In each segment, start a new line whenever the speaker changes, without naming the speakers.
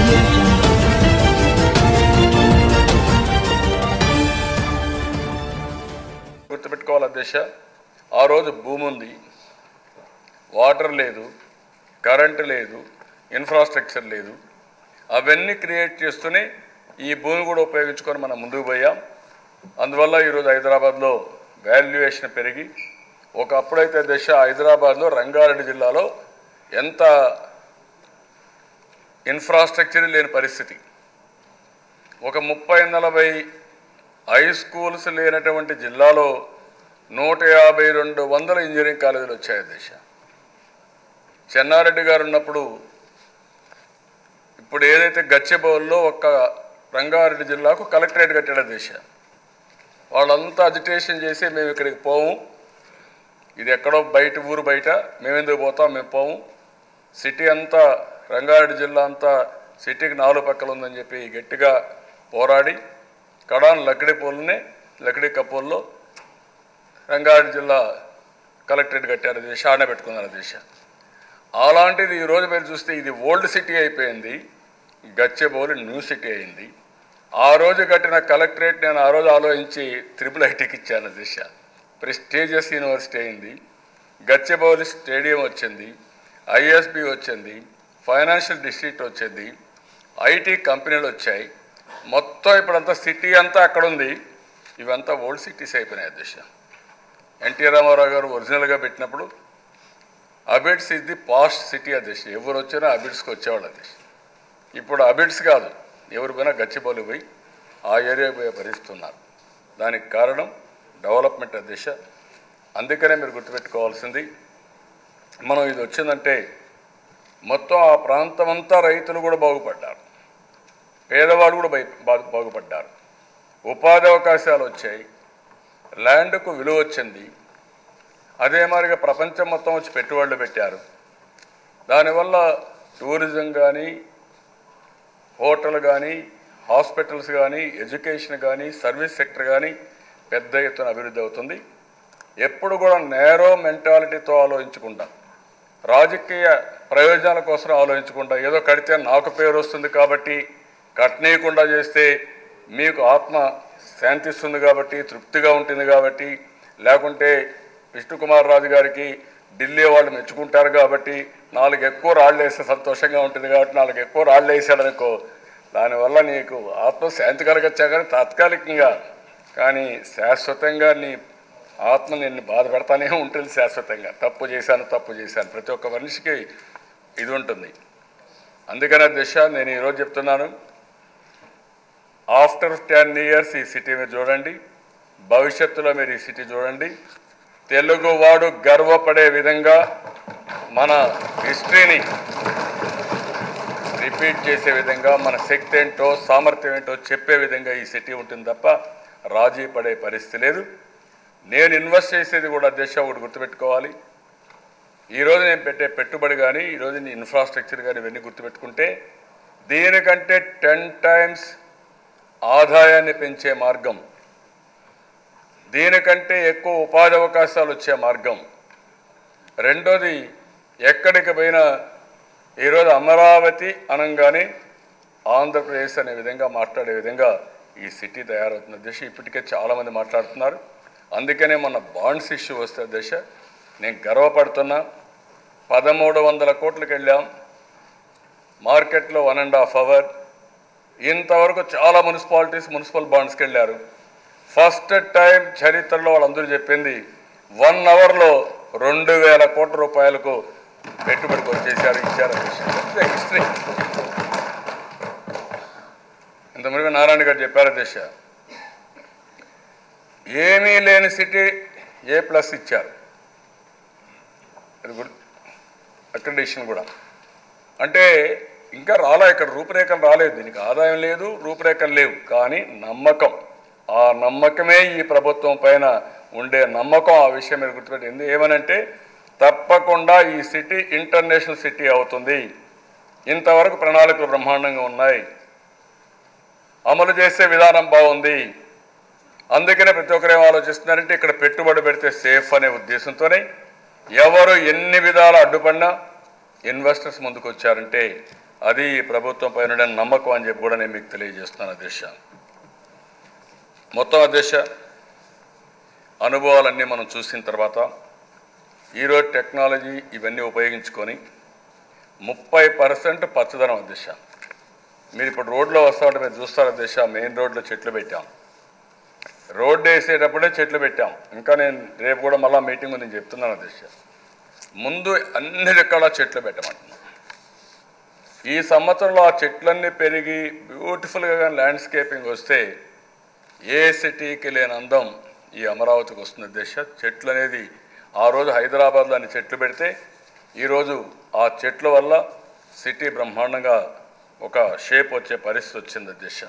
గుర్తుపెట్టుకోవాల jungle.
గుర్తుపెట్టుకోవాలి అధ్యక్ష? ఆ రోజు భూమి ఉంది. వాటర్ లేదు కరెంటు లేదు ఇన్ఫ్రాస్ట్రక్చర్ లేదు. అవన్నీ క్రియేట్ చేస్తూనే ఈ భూమి కూడా ఉపయోగించుకొని మనం ముందుకు పోయాం. అందువల్ల ఈరోజు హైదరాబాద్లో వాల్యుయేషన్ పెరిగి ఒకప్పుడైతే దశ హైదరాబాద్లో రంగారెడ్డి జిల్లాలో ఎంత ఇన్ఫ్రాస్ట్రక్చర్ లేని పరిస్థితి. ఒక ముప్పై నలభై హై స్కూల్స్ లేనటువంటి జిల్లాలో నూట యాభై రెండు వందల ఇంజనీరింగ్ కాలేజీలు వచ్చాయి దేశ. చెన్నారెడ్డి గారు ఉన్నప్పుడు ఇప్పుడు ఏదైతే గచ్చిబౌల్లో ఒక రంగారెడ్డి జిల్లాకు కలెక్టరేట్ కట్టాడు దేశ. వాళ్ళంతా అజిటేషన్ చేసి మేము ఇక్కడికి పోము. ఇది ఎక్కడో బయట ఊరు బయట మేము ఎందుకు పోతాం మేము పోము. సిటీ అంతా రంగారెడ్డి జిల్లా అంతా సిటీకి నాలుగు పక్కల ఉందని చెప్పి గట్టిగా పోరాడి కడాన్ లక్డీ పోల్నే లక్డీ కపూర్లో రంగారెడ్డి జిల్లా కలెక్టరేట్ కట్టారు దిశ ఆడ పెట్టుకున్నారు దేశ. అలాంటిది ఈ రోజు మీరు చూస్తే ఇది ఓల్డ్ సిటీ అయిపోయింది గచ్చెబౌలి న్యూ సిటీ అయింది. ఆ రోజు కట్టిన కలెక్టరేట్ నేను ఆ రోజు ఆలోచించి త్రిపుల్ ఐటీకి ఇచ్చాను దిశ. ప్రెస్టీజియస్ యూనివర్సిటీ అయింది గచ్చిబౌలి స్టేడియం వచ్చింది ఐఎస్బి వచ్చింది ఫైనాన్షియల్ డిస్ట్రిక్ట్ వచ్చేది ఐటీ కంపెనీలు వచ్చాయి. మొత్తం ఇప్పుడంతా సిటీ అంతా అక్కడ ఉంది ఇవంతా ఓల్డ్ సిటీస్ అయిపోయినాయి దిశ ఎన్టీ రామారావు గారు ఒరిజినల్గా పెట్టినప్పుడు అబిడ్స్ ఇది ది పాస్ట్ సిటీ అధ్యక్ష. ఎవరు వచ్చినా అబిడ్స్కి వచ్చేవాళ్ళు అధ్యక్ష. ఇప్పుడు అబిడ్స్ కాదు ఎవరు పోయినా గచ్చిబౌలి పోయి ఆ ఏరియా పోయే భరిస్తున్నారు దానికి కారణం డెవలప్మెంట్ అధ్యక్ష. అందుకనే మీరు గుర్తుపెట్టుకోవాల్సింది మనం ఇది వచ్చిందంటే మొత్తం ఆ ప్రాంతం అంతా రైతులు కూడా బాగుపడ్డారు. పేదవాళ్ళు కూడా బై బాగుపడ్డారు. ఉపాధి అవకాశాలు వచ్చాయి. ల్యాండ్కు విలువ వచ్చింది. అదే మాదిరిగా ప్రపంచం మొత్తం వచ్చి పెట్టుబడులు పెట్టారు. దానివల్ల టూరిజం కానీ హోటల్ కానీ హాస్పిటల్స్ కానీ ఎడ్యుకేషన్ కానీ సర్వీస్ సెక్టర్ కానీ పెద్ద ఎత్తున అభివృద్ధి అవుతుంది. ఎప్పుడు కూడా నేరో మెంటాలిటీతో ఆలోచించకుండా రాజకీయ ప్రయోజనాల కోసం ఆలోచించకుండా ఏదో కడితే నాకు పేరు వస్తుంది కాబట్టి కట్టనీయకుండా చేస్తే మీకు ఆత్మ శాంతిస్తుంది కాబట్టి తృప్తిగా ఉంటుంది కాబట్టి లేకుంటే విష్ణుకుమార్ రాజు గారికి ఢిల్లీ వాళ్ళు మెచ్చుకుంటారు కాబట్టి నాలుగు ఎక్కువ రాళ్ళు వేస్తే సంతోషంగా ఉంటుంది కాబట్టి నాలుగు ఎక్కువ రాళ్ళు వేసాడనుకో దానివల్ల నీకు ఆత్మ శాంతి కలగచ్చా? కానీ తాత్కాలికంగా. కానీ శాశ్వతంగా నీ ఆత్మ నిన్ను బాధ పెడతానే ఉంటుంది శాశ్వతంగా. తప్పు చేశాను తప్పు చేశాను. ప్రతి ఒక్క మనిషికి ఇది ఉంటుంది. అందుకనే దిశ నేను ఈరోజు చెప్తున్నాను. ఆఫ్టర్ టెన్ ఇయర్స్ ఈ సిటీ మీరు చూడండి. భవిష్యత్తులో మీరు ఈ సిటీ చూడండి. తెలుగువాడు గర్వపడే విధంగా మన హిస్టరీని రిపీట్ చేసే విధంగా మన శక్తి ఏంటో సామర్థ్యం ఏంటో చెప్పే విధంగా ఈ సిటీ ఉంటుంది తప్ప రాజీ పడే పరిస్థితి లేదు. నేను ఇన్వెస్ట్ చేసేది కూడా దేశం ఒకటి గుర్తుపెట్టుకోవాలి. ఈరోజు నేను పెట్టే పెట్టుబడి కానీ ఈరోజు నీ ఇన్ఫ్రాస్ట్రక్చర్ కానీ ఇవన్నీ గుర్తుపెట్టుకుంటే దీనికంటే టెన్ టైమ్స్ ఆదాయాన్ని పెంచే మార్గం దీనికంటే ఎక్కువ ఉపాధి అవకాశాలు వచ్చే మార్గం. రెండోది ఎక్కడికి పోయినా ఈరోజు అమరావతి అనగానే ఆంధ్రప్రదేశ్ అనే విధంగా మాట్లాడే విధంగా ఈ సిటీ తయారవుతున్న దిశ ఇప్పటికే చాలామంది మాట్లాడుతున్నారు. అందుకనే మన బాండ్స్ ఇష్యూ వస్తే దిశ. నేను గర్వపడుతున్నా. పదమూడు వందల కోట్లకి వెళ్ళాం. మార్కెట్లో వన్ అండ్ హాఫ్ అవర్ ఇంతవరకు చాలా మున్సిపాలిటీస్ మున్సిపల్ బాండ్స్కి వెళ్ళారు. ఫస్ట్ టైం చరిత్రలో వాళ్ళందరూ చెప్పింది వన్ అవర్లో రెండు వేల కోట్ల రూపాయలకు పెట్టుబడికి వచ్చేసారు ఇచ్చారు హిస్టరీ ఇంతమంది నారాయణ గారు చెప్పారు దిశ. ఏమీ లేని సిటీ ఏ ప్లస్ ఇచ్చారు. అది అక్రిడేషన్ కూడా. అంటే ఇంకా రాలే ఇక్కడ రూపురేఖలు రాలేదు. దీనికి ఆదాయం లేదు రూపురేఖలు లేవు. కానీ నమ్మకం. ఆ నమ్మకమే ఈ ప్రభుత్వం పైన ఉండే నమ్మకం ఆ విషయం మీరు గుర్తుపెట్టింది ఏమనంటే తప్పకుండా ఈ సిటీ ఇంటర్నేషనల్ సిటీ అవుతుంది. ఇంతవరకు ప్రణాళికలు బ్రహ్మాండంగా ఉన్నాయి. అమలు చేసే విధానం బాగుంది. అందుకనే ప్రతి ఒక్కరు ఏం ఆలోచిస్తున్నారంటే ఇక్కడ పెట్టుబడి పెడితే సేఫ్ అనే ఉద్దేశంతోనే ఎవరు ఎన్ని విధాలు అడ్డుపడినా ఇన్వెస్టర్స్ ముందుకు వచ్చారంటే అది ప్రభుత్వం పైన నమ్మకం అని చెప్పి కూడా నేను మీకు తెలియజేస్తున్నాను అధ్యక్ష మొత్తం అధ్యక్ష అనుభవాలన్నీ మనం చూసిన తర్వాత ఈరోజు టెక్నాలజీ ఇవన్నీ ఉపయోగించుకొని ముప్పై పర్సెంట్ పచ్చదనం అధ్యక్ష మీరు ఇప్పుడు రోడ్లో వస్తామంటే మీరు చూస్తారు అధ్యక్ష మెయిన్ రోడ్లో చెట్లు పెట్టాం. రోడ్డు వేసేటప్పుడే చెట్లు పెట్టాం. ఇంకా నేను రేపు కూడా మళ్ళీ మీటింగ్ ఉంది చెప్తున్నాను అధ్యక్ష. ముందు అన్ని రకాల చెట్లు పెట్టమంటున్నాం. ఈ సంవత్సరంలో ఆ చెట్లన్నీ పెరిగి బ్యూటిఫుల్గా కానీ ల్యాండ్స్కేపింగ్ వస్తే ఏ సిటీకి లేని అందం ఈ అమరావతికి వస్తుంది దిశ చెట్లు అనేది ఆ రోజు హైదరాబాద్లో అన్ని చెట్లు పెడితే ఈరోజు ఆ చెట్ల వల్ల సిటీ బ్రహ్మాండంగా ఒక షేప్ వచ్చే పరిస్థితి వచ్చింది అధ్యక్ష.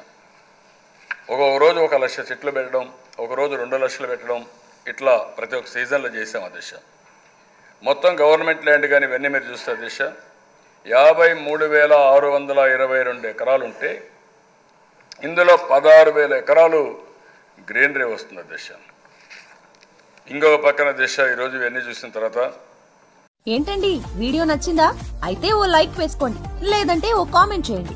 ఒక్కొక్క రోజు ఒక లక్ష చెట్లు పెట్టడం ఒక రోజు రెండు లక్షలు పెట్టడం ఇట్లా ప్రతి ఒక్క సీజన్లో చేసాం ఆ దిశ మొత్తం గవర్నమెంట్ ల్యాండ్ కానీ ఇవన్నీ మీరు చూస్తే దిశ యాభై మూడు వేల ఆరు వందల ఇరవై రెండు ఎకరాలు ఉంటే ఇందులో పదహారు వేల ఎకరాలు గ్రీనరీ వస్తుంది దిశ ఇంకొక పక్కన దిశ ఈరోజు ఇవన్నీ చూసిన తర్వాత.
ఏంటండి? వీడియో నచ్చిందా? అయితే ఓ లైక్ వేసుకోండి. లేదంటే ఓ కామెంట్ చేయండి.